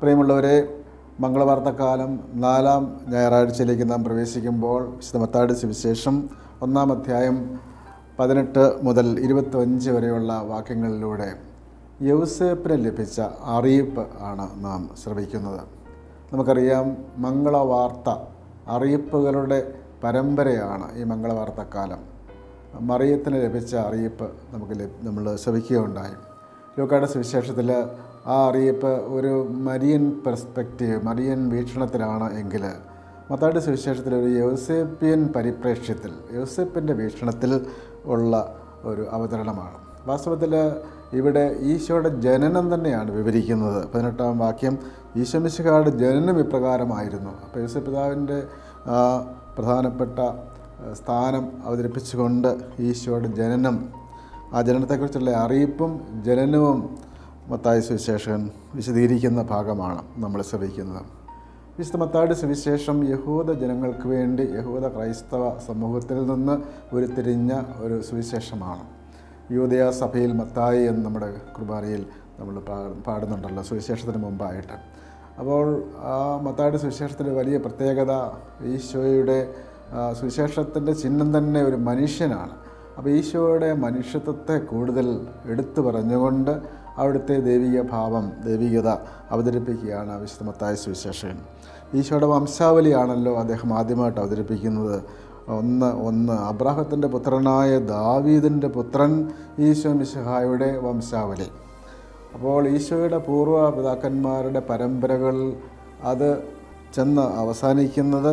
പ്രിയമുള്ളവരെ മംഗളവാർത്തക്കാലം നാലാം ഞായറാഴ്ചയിലേക്ക് നാം പ്രവേശിക്കുമ്പോൾ വിശുദ്ധ സുവിശേഷം ഒന്നാം അധ്യായം പതിനെട്ട് മുതൽ ഇരുപത്തഞ്ച് വരെയുള്ള വാക്യങ്ങളിലൂടെ യൗസേപ്പിന് ലഭിച്ച അറിയിപ്പ് ആണ് നാം ശ്രവിക്കുന്നത്. നമുക്കറിയാം മംഗളവാർത്ത അറിയിപ്പുകളുടെ പരമ്പരയാണ് ഈ മംഗളവാർത്തക്കാലം. മറിയത്തിന് ലഭിച്ച അറിയിപ്പ് നമുക്ക് നമ്മൾ ശ്രവിക്കുകയുണ്ടായി. ലൂക്കായുടെ സുവിശേഷത്തിൽ ആ അറിയിപ്പ് ഒരു മരിയൻ പെർസ്പെക്റ്റീവ് മരിയൻ വീക്ഷണത്തിലാണ് എങ്കിൽ മത്താടി സുവിശേഷത്തിൽ ഒരു യൗസേപ്യൻ പരിപ്രേക്ഷ്യത്തിൽ യൗസേപ്പിന്റെ വീക്ഷണത്തിൽ ഉള്ള ഒരു അവതരണമാണ്. വാസ്തവത്തിൽ ഇവിടെ ഈശോയുടെ ജനനം തന്നെയാണ് വിവരിക്കുന്നത്. പതിനെട്ടാം വാക്യം ഈശോമിശുകാരുടെ ജനനം ഇപ്രകാരമായിരുന്നു. അപ്പോൾ യൗസേപ്പ് പിതാവിന്റെ പ്രധാനപ്പെട്ട സ്ഥാനം അവതരിപ്പിച്ചുകൊണ്ട് ഈശോയുടെ ജനനം ആ ജനനത്തെക്കുറിച്ചുള്ള അറിയിപ്പും ജനനവും മത്തായ സുവിശേഷൻ വിശദീകരിക്കുന്ന ഭാഗമാണ് നമ്മൾ ശ്രവിക്കുന്നത്. വിശുദ്ധ മത്തായുടെ സുവിശേഷം യഹൂദ ജനങ്ങൾക്ക് വേണ്ടി യഹൂദ ക്രൈസ്തവ സമൂഹത്തിൽ നിന്ന് ഉരുത്തിരിഞ്ഞ ഒരു സുവിശേഷമാണ്. യൂതയ സഭയിൽ മത്തായി എന്ന് നമ്മുടെ കുർബാനയിൽ നമ്മൾ പാടുന്നുണ്ടല്ലോ സുവിശേഷത്തിന് മുമ്പായിട്ട്. അപ്പോൾ ആ മത്തായുടെ സുവിശേഷത്തിന്റെ വലിയ പ്രത്യേകത ഈശോയുടെ സുവിശേഷത്തിന്റെ ചിഹ്നം തന്നെ ഒരു മനുഷ്യനാണ്. അപ്പോൾ ഈശോയുടെ മനുഷ്യത്വത്തെ കൂടുതൽ എടുത്തു പറഞ്ഞുകൊണ്ട് അവിടുത്തെ ദൈവിക ഭാവം ദൈവികത അവതരിപ്പിക്കുകയാണ് വിശുദ്ധ മത്തായ സുവിശേഷൻ ഈശോയുടെ വംശാവലിയാണല്ലോ അദ്ദേഹം ആദ്യമായിട്ട് അവതരിപ്പിക്കുന്നത്. ഒന്ന് ഒന്ന് അബ്രാഹത്തിന്റെ പുത്രനായ ദാവീദിന്റെ പുത്രൻ ഈശോ മിശിഹായുടെ വംശാവലി. അപ്പോൾ ഈശോയുടെ പൂർവ പിതാക്കന്മാരുടെ പരമ്പരകൾ അത് ചെന്ന് അവസാനിക്കുന്നത്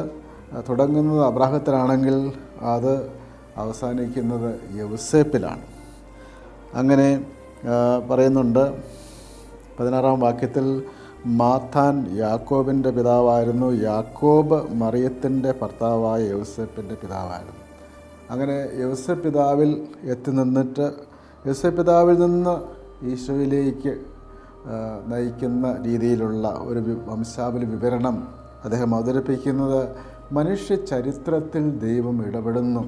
തുടങ്ങുന്നത് അബ്രാഹത്തിലാണെങ്കിൽ അത് അവസാനിക്കുന്നത് യൗസേപ്പിലാണ്. അങ്ങനെ പറയുന്നുണ്ട്. പതിനാറാം വാക്യത്തിൽ മാത്താൻ യാക്കോബിന്റെ പിതാവായിരുന്നു. യാക്കോബ് മറിയത്തിന്റെ ഭർത്താവായ യൗസപ്പിന്റെ പിതാവായിരുന്നു. അങ്ങനെ യൗസേപ്പ് പിതാവിൽ എത്തി നിന്നിട്ട് യൗസേപ്പ് പിതാവിൽ നിന്ന് ഈശോയിലേക്ക് നയിക്കുന്ന രീതിയിലുള്ള ഒരു വംശാവലി വിവരണം അദ്ദേഹം അവതരിപ്പിക്കുന്നത് മനുഷ്യ ചരിത്രത്തിൽ ദൈവം ഇടപെടുന്നു.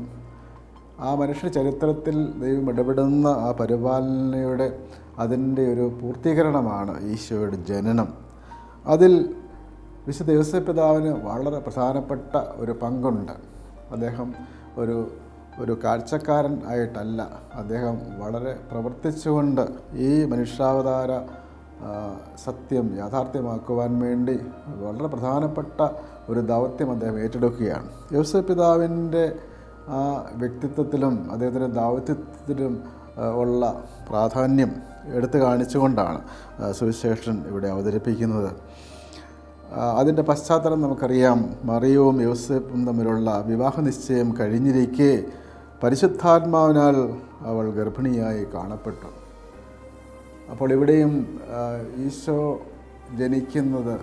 ആ മനുഷ്യ ചരിത്രത്തിൽ ദൈവം ഇടപെടുന്ന ആ പരിപാലനയുടെ അതിന്റെ ഒരു പൂർത്തീകരണമാണ് ഈശോയുടെ ജനനം. അതിൽ വിശുദ്ധ യോസപിതാവിന് വളരെ പ്രധാനപ്പെട്ട ഒരു പങ്കുണ്ട്. അദ്ദേഹം ഒരു ഒരു കാഴ്ചക്കാരൻ ആയിട്ടല്ല. അദ്ദേഹം വളരെ പ്രവർത്തിച്ചുകൊണ്ട് ഈ മനുഷ്യാവതാര സത്യം യാഥാർത്ഥ്യമാക്കുവാൻ വേണ്ടി വളരെ പ്രധാനപ്പെട്ട ഒരു ദൗത്യം അദ്ദേഹം ഏറ്റെടുക്കുകയാണ്. ദിവസ പിതാവിന്റെ ആ വ്യക്തിത്വത്തിലും അദ്ദേഹത്തിന്റെ ദൗത്യത്തിലും ഉള്ള പ്രാധാന്യം എടുത്തു കാണിച്ചുകൊണ്ടാണ് സുവിശേഷൻ ഇവിടെ അവതരിപ്പിക്കുന്നത്. അതിന്റെ പശ്ചാത്തലം നമുക്കറിയാം. മറിയവും യോസഫും തമ്മിലുള്ള വിവാഹ നിശ്ചയം കഴിഞ്ഞിരിക്കെ പരിശുദ്ധാത്മാവിനാൽ അവൾ ഗർഭിണിയായി കാണപ്പെട്ടു. അപ്പോൾ ഇവിടെയും ഈശോ ജനിക്കുന്നത്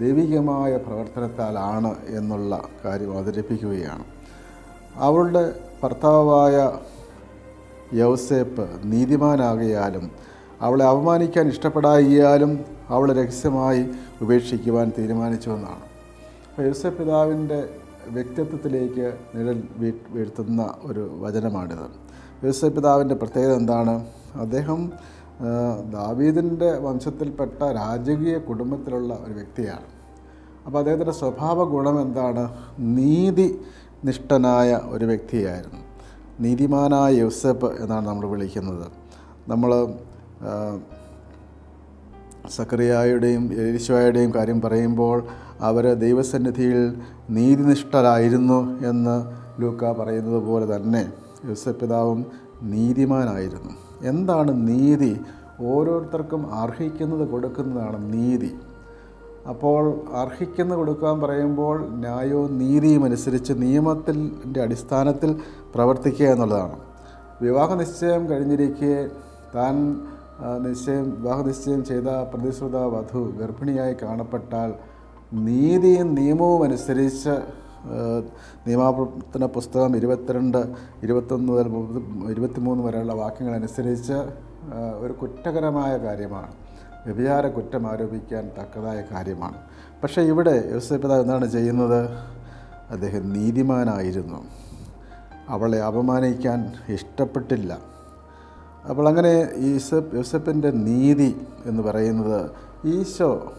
ദൈവികമായ പ്രവർത്തനത്താലാണ് എന്നുള്ള കാര്യം അവതരിപ്പിക്കുകയാണ്. അവളുടെ ഭർത്താവായ യൗസേപ്പ് നീതിമാനാകിയാലും അവളെ അപമാനിക്കാൻ ഇഷ്ടപ്പെടാകിയാലും അവളെ രഹസ്യമായി ഉപേക്ഷിക്കുവാൻ തീരുമാനിച്ചുവെന്നാണ് അപ്പോൾ യൗസേപ്പ് പിതാവിന്റെ വ്യക്തിത്വത്തിലേക്ക് നിഴൽ വീഴ്ത്തുന്ന ഒരു വചനമാണിത്. യൗസേപ്പ് പിതാവിന്റെ പ്രത്യേകത എന്താണ്? അദ്ദേഹം ദാവീദിന്റെ വംശത്തിൽപ്പെട്ട രാജകീയ കുടുംബത്തിലുള്ള ഒരു വ്യക്തിയാണ്. അപ്പോൾ അദ്ദേഹത്തിന്റെ സ്വഭാവ ഗുണം എന്താണ്? നീതി നിഷ്ഠനായ ഒരു വ്യക്തിയായിരുന്നു. നീതിമാനായ യൂസഫ് എന്നാണ് നമ്മൾ വിളിക്കുന്നത്. നമ്മൾ സക്രിയായുടെയും യേശുവായുടെയും കാര്യം പറയുമ്പോൾ അവർ ദൈവസന്നിധിയിൽ നീതിനിഷ്ഠരായിരുന്നു എന്ന് ലൂക്ക പറയുന്നത് പോലെ തന്നെ യൂസഫ് പിതാവും നീതിമാനായിരുന്നു. എന്താണ് നീതി? ഓരോരുത്തർക്കും അർഹിക്കുന്നത് കൊടുക്കുന്നതാണ് നീതി. അപ്പോൾ അർഹിക്കുന്ന കൊടുക്കാൻ പറയുമ്പോൾ ന്യായവും നീതിയും അനുസരിച്ച് നിയമത്തിന്റെ അടിസ്ഥാനത്തിൽ പ്രവർത്തിക്കുക എന്നുള്ളതാണ്. വിവാഹ നിശ്ചയം കഴിഞ്ഞിരിക്കെ താൻ നിശ്ചയം വിവാഹ നിശ്ചയം ചെയ്ത പ്രതിശ്രുത വധു ഗർഭിണിയായി കാണപ്പെട്ടാൽ നീതിയും നിയമവും അനുസരിച്ച് നിയമാവർത്തന പുസ്തകം ഇരുപത്തിരണ്ട് ഇരുപത്തൊന്ന് മുതൽ ഇരുപത്തിമൂന്ന് വരെയുള്ള വാക്യങ്ങളനുസരിച്ച് അനുസരിച്ച് ഒരു കുറ്റകരമായ കാര്യമാണ്. വ്യഭിചാര കുറ്റം ആരോപിക്കാൻ തക്കതായ കാര്യമാണ്. പക്ഷേ ഇവിടെ യോസഫ് പിതാവ് എന്താണ് ചെയ്യുന്നത്? അദ്ദേഹം നീതിമാനായിരുന്നു. അവളെ അപമാനിക്കാൻ ഇഷ്ടപ്പെട്ടില്ല. അപ്പോൾ അങ്ങനെ യൂസഫ് യൂസഫിന്റെ നീതി എന്ന് പറയുന്നത് ഈശോ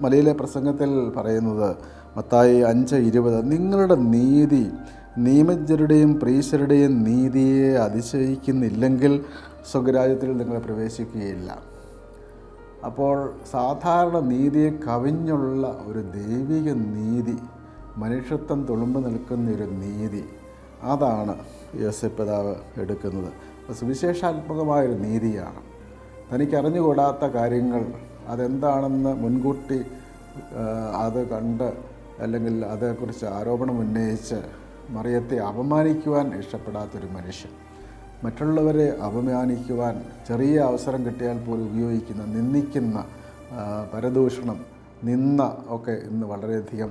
മലയിലെ പ്രസംഗത്തിൽ പറയുന്നത് മത്തായി അഞ്ച് ഇരുപത് നിങ്ങളുടെ നീതി നിയമജ്ഞരുടെയും പ്രീശരുടെയും നീതിയെ അതിശയിക്കുന്നില്ലെങ്കിൽ സ്വർഗരാജ്യത്തിൽ നിങ്ങൾ പ്രവേശിക്കുകയില്ല. അപ്പോൾ സാധാരണ നീതിയെ കവിഞ്ഞുള്ള ഒരു ദൈവിക നീതി മനുഷ്യത്വം തുളുമ്പ് നിൽക്കുന്ന ഒരു നീതി അതാണ് യോസപിതാവ് എടുക്കുന്നത്. അത് സുവിശേഷാത്മകമായൊരു നീതിയാണ്. തനിക്കറിഞ്ഞുകൂടാത്ത കാര്യങ്ങൾ അതെന്താണെന്ന് മുൻകൂട്ടി അത് കണ്ട് അല്ലെങ്കിൽ അതേക്കുറിച്ച് ആരോപണം ഉന്നയിച്ച് മറിയത്തെ അപമാനിക്കുവാൻ ഇഷ്ടപ്പെടാത്തൊരു മനുഷ്യൻ. മറ്റുള്ളവരെ അപമാനിക്കുവാൻ ചെറിയ അവസരം കിട്ടിയാൽ പോലും ഉപയോഗിക്കുന്ന നിന്ദിക്കുന്ന പരദൂഷണം നിന്ന ഒക്കെ ഇന്ന് വളരെയധികം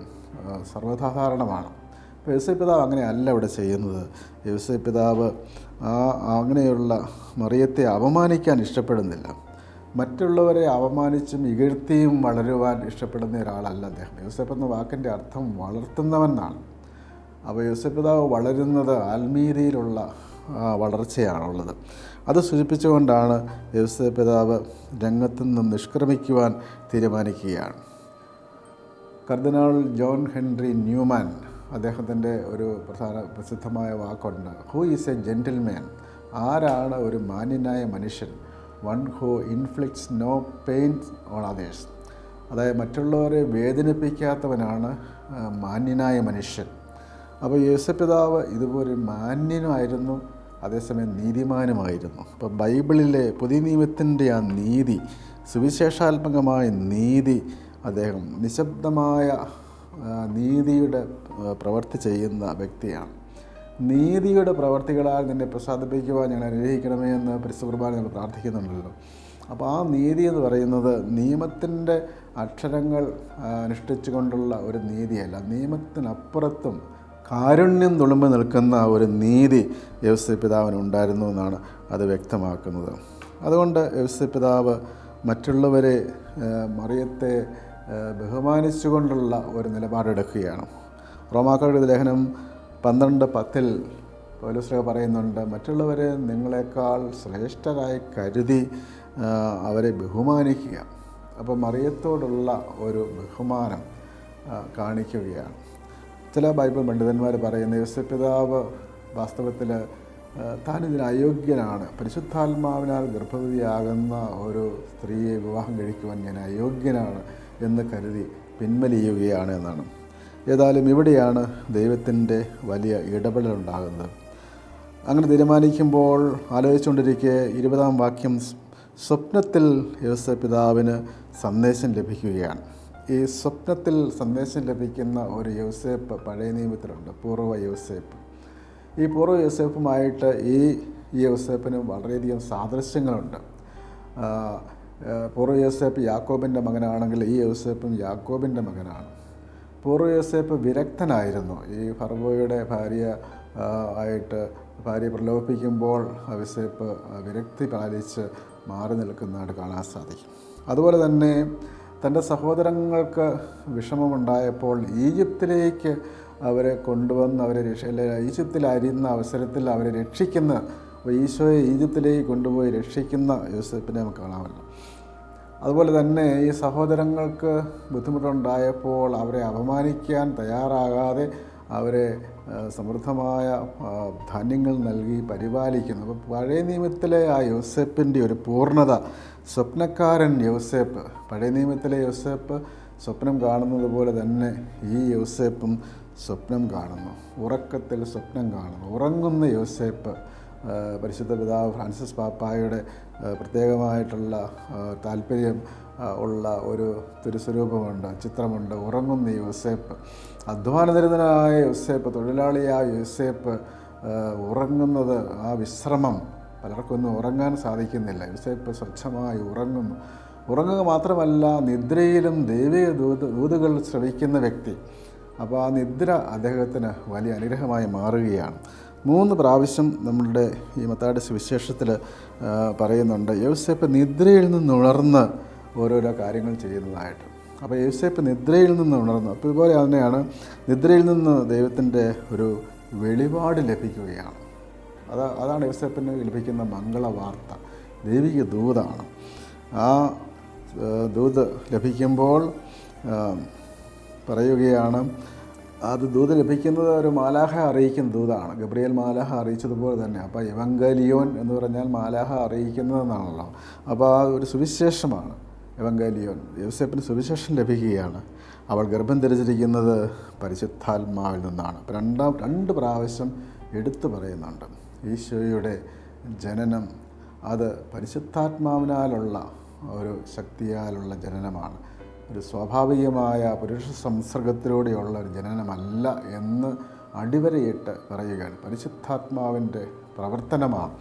സർവസാധാരണമാണ്. യോസഫ് പിതാവ് അങ്ങനെയല്ല ഇവിടെ ചെയ്യുന്നത്. വ്യവസായ പിതാവ് ആ അങ്ങനെയുള്ള മറിയത്തെ അപമാനിക്കാൻ ഇഷ്ടപ്പെടുന്നില്ല. മറ്റുള്ളവരെ അപമാനിച്ചും ഇകഴ്ത്തിയും വളരുവാൻ ഇഷ്ടപ്പെടുന്ന ഒരാളല്ല അദ്ദേഹം. യോസഫ് എന്ന വാക്കിന്റെ അർത്ഥം വളർത്തുന്നവനാണ് അപ്പോൾ യോസഫ് പിതാവ് വളരുന്നത് ആത്മീയതയിലുള്ള വളർച്ചയാണുള്ളത്. അത് സൂചിപ്പിച്ചുകൊണ്ടാണ് വ്യവസായ പിതാവ് രംഗത്തു നിന്നും നിഷ്ക്രമിക്കുവാൻ തീരുമാനിക്കുകയാണ്. കർദിനാൾ ജോൺ ഹെൻറി ന്യൂമാൻ അദ്ദേഹത്തിന്റെ ഒരു പ്രധാന പ്രസിദ്ധമായ വാക്കുണ്ട്. ഹൂ ഈസ് എ ജെന്റിൽമാൻ ആരാണ് ഒരു മാന്യനായ മനുഷ്യൻ? One who inflicts no pain on others അതായത് മറ്റുള്ളവരെ വേദനിപ്പിക്കാത്തവനാണ് മാന്യനായ മനുഷ്യൻ. അപ്പോൾ യേശു പിതാവ് ഇതുപോലെ മാന്യനുമായിരുന്നു. അതേസമയം നീതിമാനുമായിരുന്നു. അപ്പോൾ ബൈബിളിലെ പുതിയ നിയമത്തിന്റെ ആ നീതി സുവിശേഷാത്മകമായ നീതി അദ്ദേഹം നിശബ്ദമായ നീതിയുടെ പ്രവൃത്തി ചെയ്യുന്ന വ്യക്തിയാണ്. നീതിയുടെ പ്രവർത്തികളാൽ നിന്നെ പ്രസാദിപ്പിക്കുവാൻ ഞങ്ങൾ അനുഗ്രഹിക്കണമേ എന്ന് പരിശുദ്ധ കുർബാന ഞങ്ങൾ പ്രാർത്ഥിക്കുന്നുണ്ടല്ലോ. അപ്പോൾ ആ നീതി എന്ന് പറയുന്നത് നിയമത്തിന്റെ അക്ഷരങ്ങൾ അനുഷ്ഠിച്ചുകൊണ്ടുള്ള ഒരു നീതിയല്ല. നിയമത്തിനപ്പുറത്തും കാരുണ്യം തുളുമ്പ് നിൽക്കുന്ന ഒരു നീതി യവസ്യ പിതാവിന് ഉണ്ടായിരുന്നു എന്നാണ് അത് വ്യക്തമാക്കുന്നത്. അതുകൊണ്ട് യവസ്യ പിതാവ് മറ്റുള്ളവരെ മറിയത്തെ ബഹുമാനിച്ചുകൊണ്ടുള്ള ഒരു നിലപാടെടുക്കുകയാണ് റോമാക്കളുടെ ലേഖനം പന്ത്രണ്ട് പത്തിൽ പൗലോസ്ലീഹ പറയുന്നുണ്ട് മറ്റുള്ളവരെ നിങ്ങളെക്കാൾ ശ്രേഷ്ഠരായി കരുതി അവരെ ബഹുമാനിക്കുക. അപ്പോൾ മറിയത്തോടുള്ള ഒരു ബഹുമാനം കാണിക്കുകയാണ്. ചില ബൈബിൾ പണ്ഡിതന്മാർ പറയുന്ന യേശുപിതാവ് പിതാവ് വാസ്തവത്തിൽ താനിതിന് അയോഗ്യനാണ്. പരിശുദ്ധാത്മാവിനാൽ ഗർഭവതിയാകുന്ന ഒരു സ്ത്രീയെ വിവാഹം കഴിക്കുവാൻ ഞാൻ അയോഗ്യനാണ് എന്ന് കരുതി പിൻവലിയുകയാണ് എന്നാണ്. ഏതായാലും ഇവിടെയാണ് ദൈവത്തിന്റെ വലിയ ഇടപെടലുണ്ടാകുന്നത്. അങ്ങനെ തീരുമാനിക്കുമ്പോൾ ആലോചിച്ചുകൊണ്ടിരിക്കെ ഇരുപതാം വാക്യം സ്വപ്നത്തിൽ യേശുപിതാവിന് പിതാവിന് സന്ദേശം ലഭിക്കുകയാണ്. ഈ സ്വപ്നത്തിൽ സന്ദേശം ലഭിക്കുന്ന ഒരു യോസേപ്പ് പഴയ നിയമത്തിലുണ്ട് പൂർവ യോസേപ്പ്. ഈ പൂർവ യോസേപ്പുമായിട്ട് ഈ യൗസേപ്പിന് വളരെയധികം സാദൃശ്യങ്ങളുണ്ട്. പൂർവ യോസേപ്പ് യാക്കോബിന്റെ മകനാണെങ്കിൽ ഈ യോസേപ്പും യാക്കോബിന്റെ മകനാണ്. പൂർവ യോസേപ്പ് വിരക്തനായിരുന്നു. ഈ ഫർവോയുടെ ഭാര്യ ആയിട്ട് ഭാര്യ പ്രലോഭിപ്പിക്കുമ്പോൾ യോസേപ്പ് വിരക്തി പാലിച്ച് മാറി നിൽക്കുന്നതായിട്ട് കാണാൻ സാധിക്കും. അതുപോലെ തന്നെ തന്റെ സഹോദരങ്ങൾക്ക് വിഷമമുണ്ടായപ്പോൾ ഈജിപ്തിലേക്ക് അവരെ കൊണ്ടുവന്ന് അവരെ രക്ഷ അരിയുന്ന അവസരത്തിൽ അവരെ രക്ഷിക്കുന്ന ഈശോയെ ഈജിപ്തിലേക്ക് കൊണ്ടുപോയി രക്ഷിക്കുന്ന യൂസഫിനെ നമുക്ക് കാണാമല്ലോ. അതുപോലെ തന്നെ ഈ സഹോദരങ്ങൾക്ക് ബുദ്ധിമുട്ടുണ്ടായപ്പോൾ അവരെ അപമാനിക്കാൻ തയ്യാറാകാതെ അവരെ സമൃദ്ധമായ ധാന്യങ്ങൾ നൽകി പരിപാലിക്കുന്നു. അപ്പോൾ പഴയ നിയമത്തിലെ ആ യോസേപ്പിന്റെ ഒരു പൂർണത സ്വപ്നക്കാരൻ യോസേപ്പ്. പഴയ നിയമത്തിലെ യോസേപ്പ് സ്വപ്നം കാണുന്നത് പോലെ തന്നെ ഈ യോസേപ്പും സ്വപ്നം കാണുന്നു. ഉറക്കത്തിൽ സ്വപ്നം കാണുന്നു. ഉറങ്ങുന്ന യോസേപ്പ് പരിശുദ്ധ പിതാവ് ഫ്രാൻസിസ് പാപ്പായുടെ പ്രത്യേകമായിട്ടുള്ള താല്പര്യം ഉള്ള ഒരു തിരുസ്വരൂപമുണ്ട് ചിത്രമുണ്ട്. ഉറങ്ങുന്ന യോസേപ്പ് അധ്വാനനിരതനായ യോസേപ്പ് തൊഴിലാളിയായ യോസേപ്പ് ഉറങ്ങുന്നത് ആ വിശ്രമം പലർക്കൊന്നും ഉറങ്ങാൻ സാധിക്കുന്നില്ല. ഇപ്പോൾ സ്വച്ഛമായി ഉറങ്ങുന്നു. ഉറങ്ങുക മാത്രമല്ല നിദ്രയിലും ദൈവിക ദൂത് ദൂതുകൾ ശ്രവിക്കുന്ന വ്യക്തി. അപ്പോൾ ആ നിദ്ര അദ്ദേഹത്തിന് വലിയ അനുഗ്രഹമായി മാറുകയാണ്. മൂന്ന് പ്രാവശ്യം നമ്മളുടെ ഈ മത്താടി സുവിശേഷത്തിൽ പറയുന്നുണ്ട് യോസേപ്പ് നിദ്രയിൽ നിന്ന് ഉണർന്ന് ഓരോരോ കാര്യങ്ങൾ ചെയ്യുന്നതായിട്ട്. അപ്പോൾ യോസേപ്പ് നിദ്രയിൽ നിന്ന് ഉണർന്നു അപ്പോൾ ഇതുപോലെ തന്നെയാണ് നിദ്രയിൽ നിന്ന് ദൈവത്തിന്റെ ഒരു വെളിപാട് ലഭിക്കുകയാണ്. അതാ അതാണ് യോസേപ്പിന് ലഭിക്കുന്ന മംഗളവാർത്ത. ദൈവിക ദൂതാണ്. ആ ദൂത് ലഭിക്കുമ്പോൾ പറയുകയാണ് അത് ദൂത് ലഭിക്കുന്നത് ഒരു മാലാഹ അറിയിക്കുന്ന ദൂതാണ്. ഗബ്രിയേൽ മാലാഹ അറിയിച്ചതുപോലെ തന്നെ. അപ്പോൾ എവങ്കലിയോൻ എന്ന് പറഞ്ഞാൽ മാലാഹ അറിയിക്കുന്നതെന്നാണല്ലോ. അപ്പോൾ ആ ഒരു സുവിശേഷമാണ്. എവങ്കലിയോൻ യോസഫിന് സുവിശേഷം ലഭിക്കുകയാണ്. അവൾ ഗർഭം ധരിച്ചിരിക്കുന്നത് പരിശുദ്ധാത്മാവിൽ നിന്നാണ്. രണ്ടാം രണ്ട് പ്രാവശ്യം എടുത്തു പറയുന്നുണ്ട്. ഈശോയുടെ ജനനം അത് പരിശുദ്ധാത്മാവിനാലുള്ള ഒരു ശക്തിയാലുള്ള ജനനമാണ്. ഒരു സ്വാഭാവികമായ പുരുഷ സംസർഗത്തിലൂടെയുള്ള ഒരു ജനനമല്ല എന്ന് അടിവരയിട്ട് പറയുകയാണ്. പരിശുദ്ധാത്മാവിന്റെ പ്രവർത്തനമാണ്.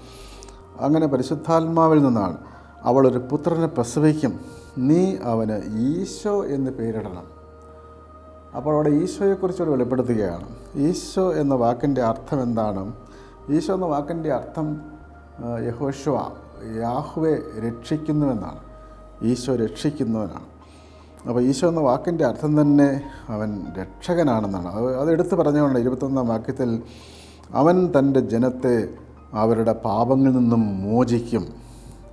അങ്ങനെ പരിശുദ്ധാത്മാവിൽ നിന്നാണ് അവളൊരു പുത്രനെ പ്രസവിക്കും. നീ അവന് ഈശോ എന്ന് പേരിടണം. അപ്പോൾ അവിടെ ഈശോയെക്കുറിച്ചൊരു വെളിപ്പെടുത്തുകയാണ്. ഈശോ എന്ന വാക്കിന്റെ അർത്ഥം എന്താണ്? ഈശോ എന്ന വാക്കിന്റെ അർത്ഥം യഹോശുവ യാഹുവെ രക്ഷിക്കുന്നുവെന്നാണ്. ഈശോ രക്ഷിക്കുന്നവനാണ്. അപ്പോൾ ഈശോ എന്ന വാക്കിന്റെ അർത്ഥം തന്നെ അവൻ രക്ഷകനാണെന്നാണ്. അത് അത് എടുത്തു പറഞ്ഞുകൊണ്ട് ഇരുപത്തൊന്നാം വാക്യത്തിൽ അവൻ തന്റെ ജനത്തെ അവരുടെ പാപങ്ങളിൽ നിന്നും മോചിക്കും.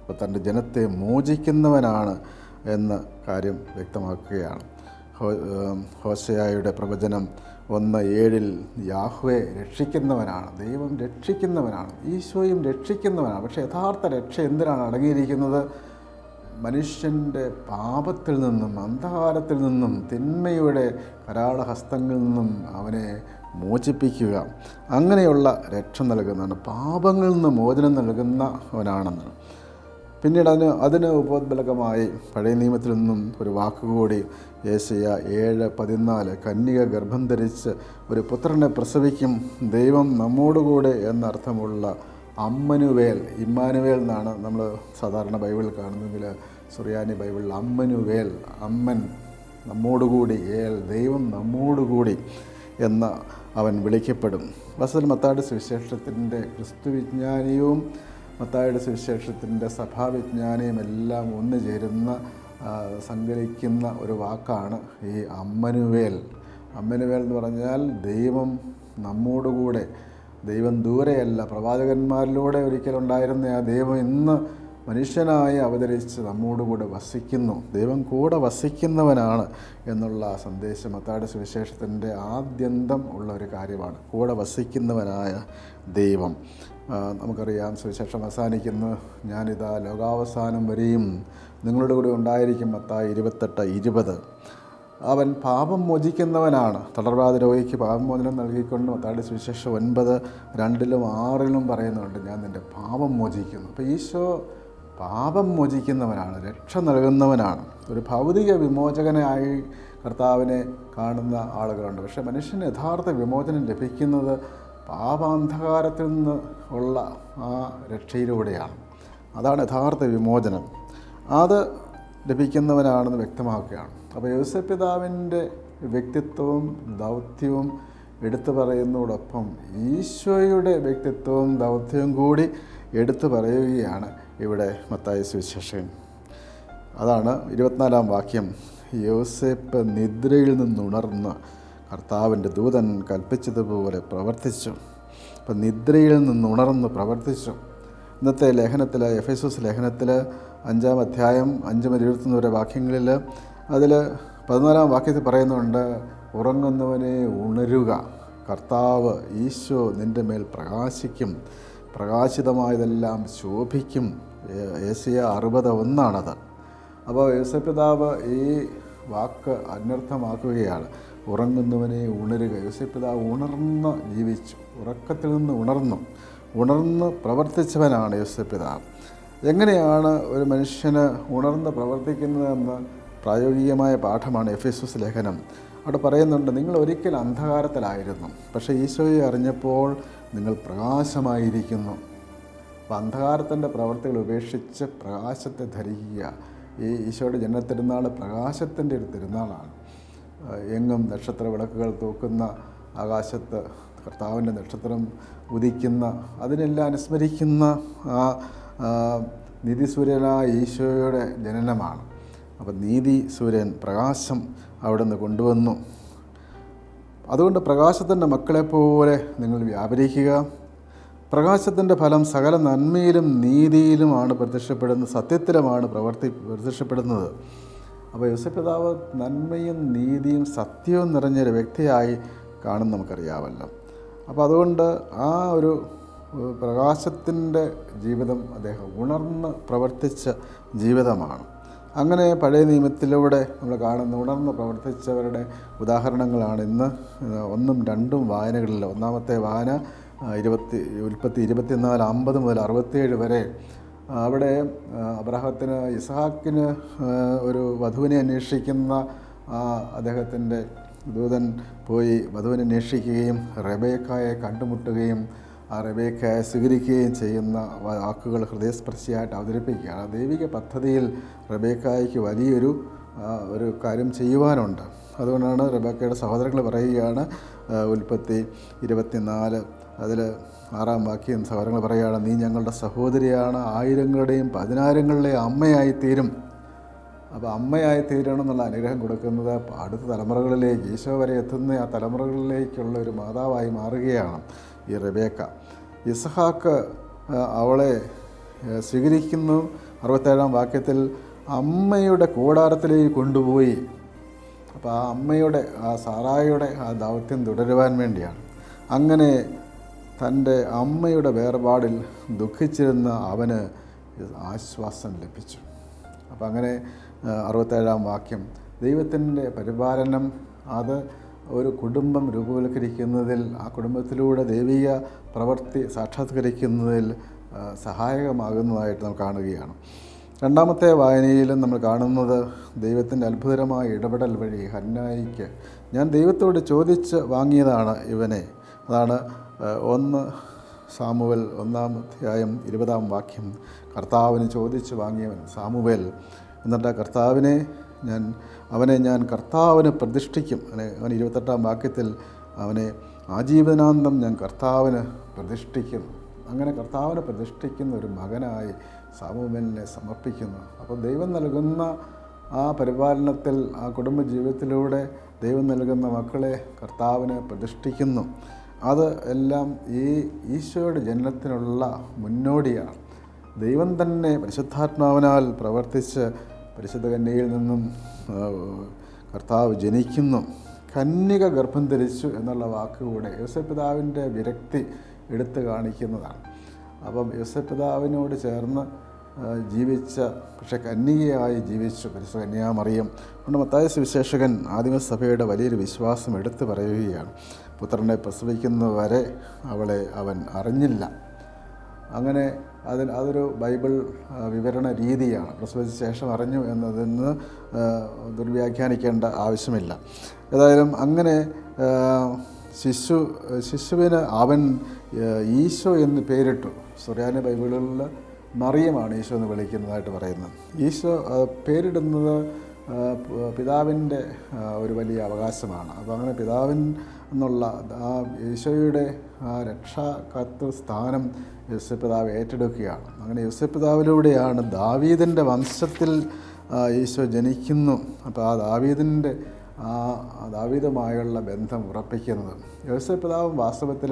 അപ്പോൾ തന്റെ ജനത്തെ മോചിക്കുന്നവനാണ് എന്ന കാര്യം വ്യക്തമാക്കുകയാണ്. ഹോസയായുടെ പ്രവചനം ഒന്ന് ഏഴിൽ യാഹ്വെ രക്ഷിക്കുന്നവനാണ്. ദൈവം രക്ഷിക്കുന്നവനാണ്. ഈശോയും രക്ഷിക്കുന്നവനാണ്. പക്ഷേ യഥാർത്ഥ രക്ഷ എന്തിനാണ് അടങ്ങിയിരിക്കുന്നത്? മനുഷ്യന്റെ പാപത്തിൽ നിന്നും അന്ധകാരത്തിൽ നിന്നും തിന്മയുടെ കരാളഹസ്തങ്ങളിൽ നിന്നും അവനെ മോചിപ്പിക്കുക. അങ്ങനെയുള്ള രക്ഷ നൽകുന്നതാണ് പാപങ്ങളിൽ നിന്ന് മോചനം നൽകുന്നവനാണെന്നാണ്. പിന്നീട് അതിന് അതിന് ഉപോത്ബലകമായി പഴയ നിയമത്തിൽ നിന്നും ഒരു വാക്കുകൂടി യേശയ ഏഴ് പതിനാല് കന്യക ഗർഭം ധരിച്ച് ഒരു പുത്രനെ പ്രസവിക്കും ദൈവം നമ്മോടുകൂടെ എന്നർത്ഥമുള്ള അമ്മനുവേൽ ഇമ്മാനുവേൽ എന്നാണ് നമ്മൾ സാധാരണ ബൈബിളിൽ കാണുന്നതെങ്കിൽ സുറിയാനി ബൈബിളിൽ അമ്മനുവേൽ അമ്മൻ നമ്മോടുകൂടി ഏൽ ദൈവം നമ്മോടുകൂടി എന്ന അവൻ വിളിക്കപ്പെടും. വസൽ മത്താട് സുവിശേഷത്തിന്റെ ക്രിസ്തു വിജ്ഞാനിയും മത്തായുടെ സുവിശേഷത്തിന്റെ സഭാവിജ്ഞാനയുമെല്ലാം ഒന്നു ചേരുന്ന സങ്കലിക്കുന്ന ഒരു വാക്കാണ് ഈ അമ്മനുവേൽ. അമ്മനുവേൽ എന്ന് പറഞ്ഞാൽ ദൈവം നമ്മോടുകൂടെ ദൈവം ദൂരെയല്ല പ്രവാചകന്മാരിലൂടെ ഒരിക്കലുണ്ടായിരുന്ന ആ ദൈവം ഇന്ന് മനുഷ്യനായി അവതരിച്ച് നമ്മോടുകൂടെ വസിക്കുന്നു. ദൈവം കൂടെ വസിക്കുന്നവനാണ് എന്നുള്ള സന്ദേശം മത്താട് സുവിശേഷത്തിന്റെ ആദ്യന്തം ഉള്ള ഒരു കാര്യമാണ്. കൂടെ വസിക്കുന്നവനായ ദൈവം. നമുക്കറിയാം. സുവിശേഷം അവസാനിക്കുന്നു. ഞാനിതാ ലോകാവസാനം വരെയും നിങ്ങളുടെ കൂടെ ഉണ്ടായിരിക്കും മത്തായി ഇരുപത്തെട്ട് ഇരുപത്. അവൻ പാപം മോചിക്കുന്നവനാണ്. തളർവാദ രോഗിക്ക് പാപമോചനം നൽകിക്കൊണ്ട് മത്താടി സുവിശേഷം ഒൻപത് രണ്ടിലും ആറിലും പറയുന്നുണ്ട് ഞാൻ നിന്റെ പാപം മോചിക്കുന്നു. അപ്പോൾ ഈശോ പാപം മോചിക്കുന്നവനാണ് രക്ഷ നൽകുന്നവനാണ്. ഒരു ഭൗതിക വിമോചകനായി കർത്താവിനെ കാണുന്ന ആളുകളുണ്ട്. പക്ഷേ മനുഷ്യന് യഥാർത്ഥ വിമോചനം ലഭിക്കുന്നത് പാപാന്ധകാരത്തിൽ നിന്ന് ഉള്ള ആ രക്ഷയിലൂടെയാണ്. അതാണ് യഥാർത്ഥ വിമോചനം. അത് ലഭിക്കുന്നവനാണെന്ന് വ്യക്തമാക്കുകയാണ്. അപ്പോൾ യോസഫ് പിതാവിന്റെ വ്യക്തിത്വവും ദൗത്യവും എടുത്തു പറയുന്നതോടൊപ്പം ഈശോയുടെ വ്യക്തിത്വവും ദൗത്യവും കൂടി എടുത്തു പറയുകയാണ് ഇവിടെ മത്തായ സുവിശേഷൻ അതാണ് ഇരുപത്തിനാലാം വാക്യം. യോസേപ്പ് നിദ്രയിൽ നിന്നുണർന്ന് കർത്താവിന്റെ ദൂതൻ കൽപ്പിച്ചതുപോലെ പ്രവർത്തിച്ചു. അപ്പം നിദ്രയിൽ നിന്ന് ഉണർന്ന് പ്രവർത്തിച്ചു. ഇന്നത്തെ ലേഖനത്തിൽ എഫ് എസ് എസ് ലേഖനത്തിൽ അഞ്ചാം അധ്യായം അഞ്ച് മുതൽ ഇരുപത്തൊന്ന് വരെ വാക്യങ്ങളിൽ അതിൽ പതിനാലാം വാക്യത്തിൽ പറയുന്നുണ്ട് ഉറങ്ങുന്നവനെ ഉണരുക. കർത്താവ് ഈശോ നിന്റെ മേൽ പ്രകാശിക്കും. പ്രകാശിതമായതെല്ലാം ശോഭിക്കും. ഏഷ്യ അറുപത് ഒന്നാണത്. അപ്പോൾ യേശുപിതാവ് ഈ വാക്ക് അന്വർത്ഥമാക്കുകയാണ്. ഉറങ്ങുന്നവനെ ഉണരുക. യേശുപിതാവ് ഉണർന്ന് ജീവിച്ചു. ഉറക്കത്തിൽ നിന്ന് ഉണർന്നു. ഉണർന്ന് പ്രവർത്തിച്ചവനാണ് യേശുപിതാവ് എങ്ങനെയാണ് ഒരു മനുഷ്യന് ഉണർന്ന് പ്രവർത്തിക്കുന്നതെന്ന് പ്രായോഗികമായ പാഠമാണ് എഫ് എസ് ലേഖനം. അവിടെ പറയുന്നുണ്ട് നിങ്ങൾ ഒരിക്കൽ അന്ധകാരത്തിലായിരുന്നു. പക്ഷേ ഈശോയെ അറിഞ്ഞപ്പോൾ നിങ്ങൾ പ്രകാശമായിരിക്കുന്നു. അപ്പോൾ അന്ധകാരത്തിന്റെ പ്രവർത്തികൾ ഉപേക്ഷിച്ച് പ്രകാശത്തെ ധരിക്കുക. ഈ ഈശോയുടെ ജനനത്തിരുന്നാൾ പ്രകാശത്തിന്റെ ഒരു തിരുനാളാണ്. ആ, എങ്ങും നക്ഷത്ര വിളക്കുകൾ തൂക്കുന്ന ആകാശത്ത് കർത്താവിന്റെ നക്ഷത്രം ഉദിക്കുന്ന അതിനെല്ലാം അനുസ്മരിക്കുന്ന ആ നിധിസൂര്യനായ ഈശോയുടെ ജനനമാണ്. അപ്പം നീതി സൂര്യൻ പ്രകാശം അവിടെ നിന്ന് കൊണ്ടുവന്നു. അതുകൊണ്ട് പ്രകാശത്തിന്റെ മക്കളെപ്പോലെ നിങ്ങൾ വ്യാപരിക്കുക. പ്രകാശത്തിന്റെ ഫലം സകല നന്മയിലും നീതിയിലുമാണ് പ്രത്യക്ഷപ്പെടുന്നത് സത്യത്തിലുമാണ് പ്രവർത്തി പ്രത്യക്ഷപ്പെടുന്നത്. അപ്പോൾ യോസഫ് പിതാവ് നന്മയും നീതിയും സത്യവും നിറഞ്ഞൊരു വ്യക്തിയായി കാണും നമുക്കറിയാമല്ലോ. അപ്പോൾ അതുകൊണ്ട് ആ ഒരു പ്രകാശത്തിന്റെ ജീവിതം അദ്ദേഹം ഉണർന്ന് പ്രവർത്തിച്ച ജീവിതമാണ്. അങ്ങനെ പഴയ നിയമത്തിലൂടെ നമ്മൾ കാണുന്ന ഉണർന്ന് പ്രവർത്തിച്ചവരുടെ ഉദാഹരണങ്ങളാണ് ഇന്ന് ഒന്നും രണ്ടും വായനകളിൽ. ഒന്നാമത്തെ വായന ഇരുപത്തി ഉൽപ്പത്തി ഇരുപത്തിനാല് അമ്പത് മുതൽ അറുപത്തേഴ് വരെ അവിടെ അബ്രഹത്തിന് ഇസഹാക്കിന് ഒരു വധുവിനെ അന്വേഷിക്കുന്ന അദ്ദേഹത്തിന്റെ ദൂതൻ പോയി വധുവിനെ അന്വേഷിക്കുകയും റബേക്കായെ കണ്ടുമുട്ടുകയും ആ റബേക്കായെ സ്വീകരിക്കുകയും ചെയ്യുന്ന വാക്കുകൾ ഹൃദയസ്പർശിയായിട്ട് അവതരിപ്പിക്കുകയാണ്. ആ ദൈവിക പദ്ധതിയിൽ റബേക്കായ്ക്ക് വലിയൊരു ഒരു കാര്യം ചെയ്യുവാനുണ്ട്. അതുകൊണ്ടാണ് റബേക്കയുടെ സഹോദരങ്ങൾ പറയുകയാണ് ഉൽപ്പത്തി ഇരുപത്തിനാല് അതിൽ ആറാം വാക്യം സഹോദരങ്ങൾ പറയുകയാണ് നീ ഞങ്ങളുടെ സഹോദരിയാണ് ആയിരങ്ങളുടെയും പതിനായിരങ്ങളുടെയും അമ്മയായി തീരും അപ്പോൾ അമ്മയായി തീരണം എന്നുള്ള അനുഗ്രഹം കൊടുക്കുന്നത് അടുത്ത തലമുറകളിലേക്ക് ഈശോ വരെ എത്തുന്ന ആ തലമുറകളിലേക്കുള്ള ഒരു മാതാവായി മാറുകയാണ് ഈ റബേക്ക. ഇസഹാക്ക് അവളെ സ്വീകരിക്കുന്നു. അറുപത്തേഴാം വാക്യത്തിൽ അമ്മയുടെ കൂടാരത്തിലേക്ക് കൊണ്ടുപോയി. അപ്പോൾ ആ അമ്മയുടെ ആ സാറായുടെ ആ ദൗത്യം തുടരുവാൻ വേണ്ടിയാണ്. അങ്ങനെ തന്റെ അമ്മയുടെ വേർപാടിൽ ദുഃഖിച്ചിരുന്ന അവന് ആശ്വാസം ലഭിച്ചു. അപ്പം അങ്ങനെ അറുപത്തേഴാം വാക്യം ദൈവത്തിന്റെ പരിപാലനം അത് ഒരു കുടുംബം രൂപവൽക്കരിക്കുന്നതിൽ ആ കുടുംബത്തിലൂടെ ദൈവിക പ്രവൃത്തി സാക്ഷാത്കരിക്കുന്നതിൽ സഹായകമാകുന്നതായിട്ട് നാം കാണുകയാണ്. രണ്ടാമത്തെ വായനയിലും നമ്മൾ കാണുന്നത് ദൈവത്തിന്റെ അത്ഭുതകരമായ ഇടപെടൽ വഴി ഹന്നായിക്ക്. ഞാൻ ദൈവത്തോട് ചോദിച്ച് വാങ്ങിയതാണ് ഇവനെ. അതാണ് ഒന്ന് സാമുവൽ ഒന്നാം അധ്യായം ഇരുപതാം വാക്യം. കർത്താവിന് ചോദിച്ച് വാങ്ങിയവൻ സാമുവേൽ. എന്നിട്ട് കർത്താവിനെ ഞാൻ അവനെ ഞാൻ കർത്താവിന് പ്രതിഷ്ഠിക്കും. അല്ലെ അവൻ ഇരുപത്തെട്ടാം വാക്യത്തിൽ അവനെ ആജീവനാന്തം ഞാൻ കർത്താവിന് പ്രതിഷ്ഠിക്കും. അങ്ങനെ കർത്താവിന് പ്രതിഷ്ഠിക്കുന്ന ഒരു മകനായി സാമുവേലിനെ സമർപ്പിക്കുന്നു. അപ്പോൾ ദൈവം നൽകുന്ന ആ പരിപാലനത്തിൽ ആ കുടുംബ ജീവിതത്തിലൂടെ ദൈവം നൽകുന്ന മക്കളെ കർത്താവിനെ പ്രതിഷ്ഠിക്കുന്നു. അത് എല്ലാം ഈ ഈശോയുടെ ജനനത്തിനുള്ള മുന്നോടിയാണ്. ദൈവം തന്നെ പരിശുദ്ധാത്മാവിനാൽ പ്രവർത്തിച്ച് പരിശുദ്ധ കന്യയിൽ നിന്നും കർത്താവ് ജനിക്കുന്നു. കന്യക ഗർഭം ധരിച്ചു എന്നുള്ള വാക്കുകൂടെ യോസപിതാവിന്റെ വിരക്തി എടുത്തു കാണിക്കുന്നതാണ്. അപ്പം യോസപിതാവിനോട് ചേർന്ന് ജീവിച്ച പക്ഷെ കന്യകയായി ജീവിച്ചു പരിശുദ്ധ കന്യാമറിയം അതുകൊണ്ട് മത്തായ സുവിശേഷകൻ ആദിമസഭയുടെ വലിയൊരു വിശ്വാസം എടുത്തു പറയുകയാണ്. പുത്രനെ പ്രസവിക്കുന്നവരെ അവളെ അവൻ അറിഞ്ഞില്ല. അങ്ങനെ അതിന് അതൊരു ബൈബിൾ വിവരണ രീതിയാണ്. പ്രസവിച്ച ശേഷം അറിഞ്ഞു എന്നതിന് നിന്ന് ദുർവ്യാഖ്യാനിക്കേണ്ട ആവശ്യമില്ല. ഏതായാലും അങ്ങനെ ശിശു ശിശുവിന് അവൻ ഈശോ എന്ന് പേരിട്ടു. സുറിയാനി ബൈബിളുകളിൽ മറിയമാണ് ഈശോ എന്ന് വിളിക്കുന്നതായിട്ട് പറയുന്നത്. ഈശോ പേരിടുന്നത് പിതാവിന്റെ ഒരു വലിയ അവകാശമാണ്. അപ്പോൾ അങ്ങനെ പിതാവിൻ എന്നുള്ള ആ യേശോയുടെ ആ രക്ഷാകർത്തൃ സ്ഥാനം യേശുപിതാവ് പിതാവ് ഏറ്റെടുക്കുകയാണ്. അങ്ങനെ യേശുപിതാവിലൂടെയാണ് പിതാവിലൂടെയാണ് ദാവീദിന്റെ വംശത്തിൽ ഈശോ ജനിക്കുന്നു. അപ്പോൾ ആ ദാവീദിന്റെ ആ ദാവീദുമായുള്ള ബന്ധം ഉറപ്പിക്കുന്നത്. യേശുപിതാവ് പിതാവ് വാസ്തവത്തിൽ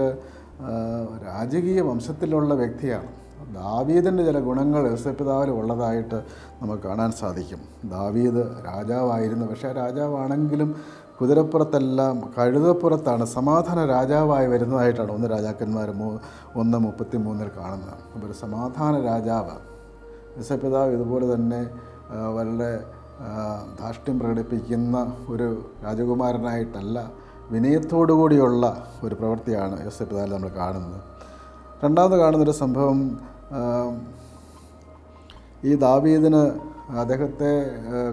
രാജകീയ വംശത്തിലുള്ള വ്യക്തിയാണ്. ദാവീദിന്റെ ചില ഗുണങ്ങൾ യോസപിതാവിൽ ഉള്ളതായിട്ട് നമുക്ക് കാണാൻ സാധിക്കും. ദാവീദ് രാജാവായിരുന്നു. പക്ഷേ രാജാവാണെങ്കിലും കുതിരപ്പുറത്തല്ല കഴുതപ്പുറത്താണ് സമാധാന രാജാവായി വരുന്നതായിട്ടാണ് ഒന്ന് രാജാക്കന്മാർ മൂ ഒന്ന് മുപ്പത്തി മൂന്നിൽ കാണുന്നത്. അപ്പോൾ ഒരു സമാധാന രാജാവ്. യോസപിതാവ് ഇതുപോലെ തന്നെ വളരെ ധാഷ്ട്യം പ്രകടിപ്പിക്കുന്ന ഒരു രാജകുമാരനായിട്ടല്ല വിനയത്തോടു കൂടിയുള്ള ഒരു പ്രവൃത്തിയാണ് യോസപിതാവിൽ നമ്മൾ കാണുന്നത്. രണ്ടാമത് കാണുന്നൊരു സംഭവം ഈ ദാവീദിന് അദ്ദേഹത്തെ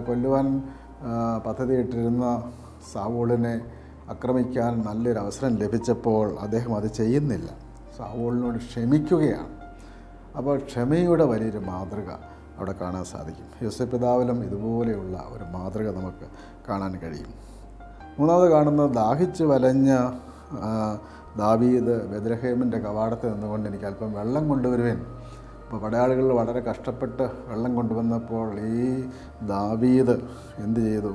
കൊല്ലുവാൻ പദ്ധതിയിട്ടിരുന്ന സാവൂളിനെ ആക്രമിക്കാൻ നല്ലൊരു അവസരം ലഭിച്ചപ്പോൾ അദ്ദേഹം അത് ചെയ്യുന്നില്ല. സാവൂളിനോട് ക്ഷമിക്കുകയാണ്. അപ്പോൾ ക്ഷമയുടെ വലിയൊരു മാതൃക അവിടെ കാണാൻ സാധിക്കും. യൂസഫ് പിതാവിലും ഇതുപോലെയുള്ള ഒരു മാതൃക നമുക്ക് കാണാൻ കഴിയും. മൂന്നാമത് കാണുന്നത് ദാഹിച്ച് വലഞ്ഞ ദാവീദ് ബദ്രഹേമിന്റെ കവാടത്തിൽ നിന്നുകൊണ്ട് എനിക്ക് അല്പം വെള്ളം കൊണ്ടുവരുവേൻ. അപ്പോൾ പടയാളികൾ വളരെ കഷ്ടപ്പെട്ട് വെള്ളം കൊണ്ടുവന്നപ്പോൾ ഈ ദാവീദ് എന്ത് ചെയ്തു?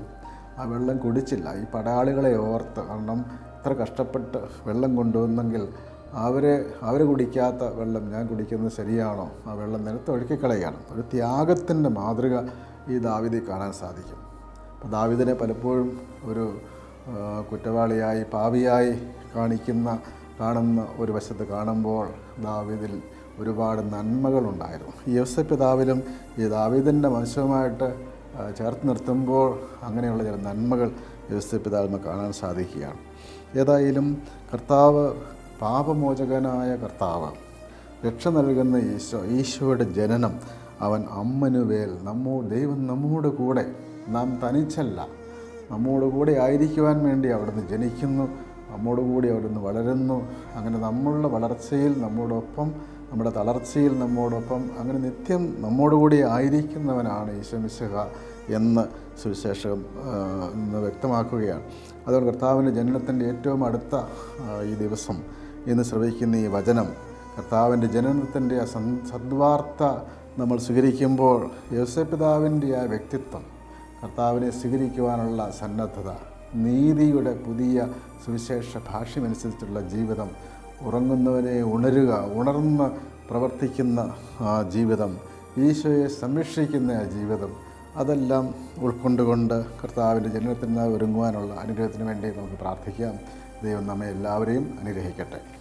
ആ വെള്ളം കുടിച്ചില്ല. ഈ പടയാളികളെ ഓർത്ത് കാരണം ഇത്ര കഷ്ടപ്പെട്ട് വെള്ളം കൊണ്ടുവന്നെങ്കിൽ അവരെ അവർ കുടിക്കാത്ത വെള്ളം ഞാൻ കുടിക്കുന്നത് ശരിയാണോ? ആ വെള്ളം നിലത്ത് ഒഴുക്കിക്കളയാണ് ഒരു ത്യാഗത്തിന്റെ മാതൃക ഈ ദാവിദിൽ കാണാൻ സാധിക്കും. അപ്പോൾ ദാവിദിനെ പലപ്പോഴും ഒരു കുറ്റവാളിയായി പാവിയായി കാണിക്കുന്ന കാണുന്ന ഒരു വശത്ത് കാണുമ്പോൾ ദാവിദിൽ ഒരുപാട് നന്മകളുണ്ടായിരുന്നു. യോസഫ് പിതാവിലും ഈ ദാവീദിന്റെ വംശവുമായിട്ട് ചേർത്ത് നിർത്തുമ്പോൾ അങ്ങനെയുള്ള ചില നന്മകൾ യോസഫ് പിതാവിന് കാണാൻ സാധിക്കുകയാണ്. ഏതായാലും കർത്താവ് പാപമോചകനായ കർത്താവ് രക്ഷ നൽകുന്ന ഈശോ ഈശോയുടെ ജനനം അവൻ അമ്മനുവേൽ നമ്മോ ദൈവം നമ്മോട് കൂടെ നാം തനിച്ചല്ല നമ്മോട് കൂടെ ആയിരിക്കുവാൻ വേണ്ടി അവിടുന്ന് ജനിക്കുന്നു നമ്മോട് കൂടി അവിടുന്ന് വളരുന്നു അങ്ങനെ നമ്മളുടെ വളർച്ചയിൽ നമ്മോടൊപ്പം നമ്മുടെ തളർച്ചയിൽ നമ്മോടൊപ്പം അങ്ങനെ നിത്യം നമ്മോടുകൂടി ആയിരിക്കുന്നവനാണ് ഈശോമിശിഹ എന്ന് സുവിശേഷം വ്യക്തമാക്കുകയാണ്. അതുകൊണ്ട് കർത്താവിന്റെ ജനനത്തിന്റെ ഏറ്റവും അടുത്ത ഈ ദിവസം ഇന്ന് ശ്രവിക്കുന്ന ഈ വചനം കർത്താവിന്റെ ജനനത്തിന്റെ ആ സദ്വാർത്ത നമ്മൾ സ്വീകരിക്കുമ്പോൾ യോസപിതാവിന്റെ ആ വ്യക്തിത്വം കർത്താവിനെ സ്വീകരിക്കുവാനുള്ള സന്നദ്ധത നീതിയുടെ പുതിയ സുവിശേഷ ഭാഷ്യമനുസരിച്ചുള്ള ജീവിതം ഉറങ്ങുന്നവനെ ഉണരുക ഉണർന്ന് പ്രവർത്തിക്കുന്ന ആ ജീവിതം ഈശോയെ സംരക്ഷിക്കുന്ന ആ ജീവിതം അതെല്ലാം ഉൾക്കൊണ്ടുകൊണ്ട് കർത്താവിന്റെ ജനനത്തിന് ഒരുങ്ങുവാനുള്ള അനുഗ്രഹത്തിന് വേണ്ടി നമുക്ക് പ്രാർത്ഥിക്കാം. ദൈവം നമ്മെ എല്ലാവരെയും അനുഗ്രഹിക്കട്ടെ.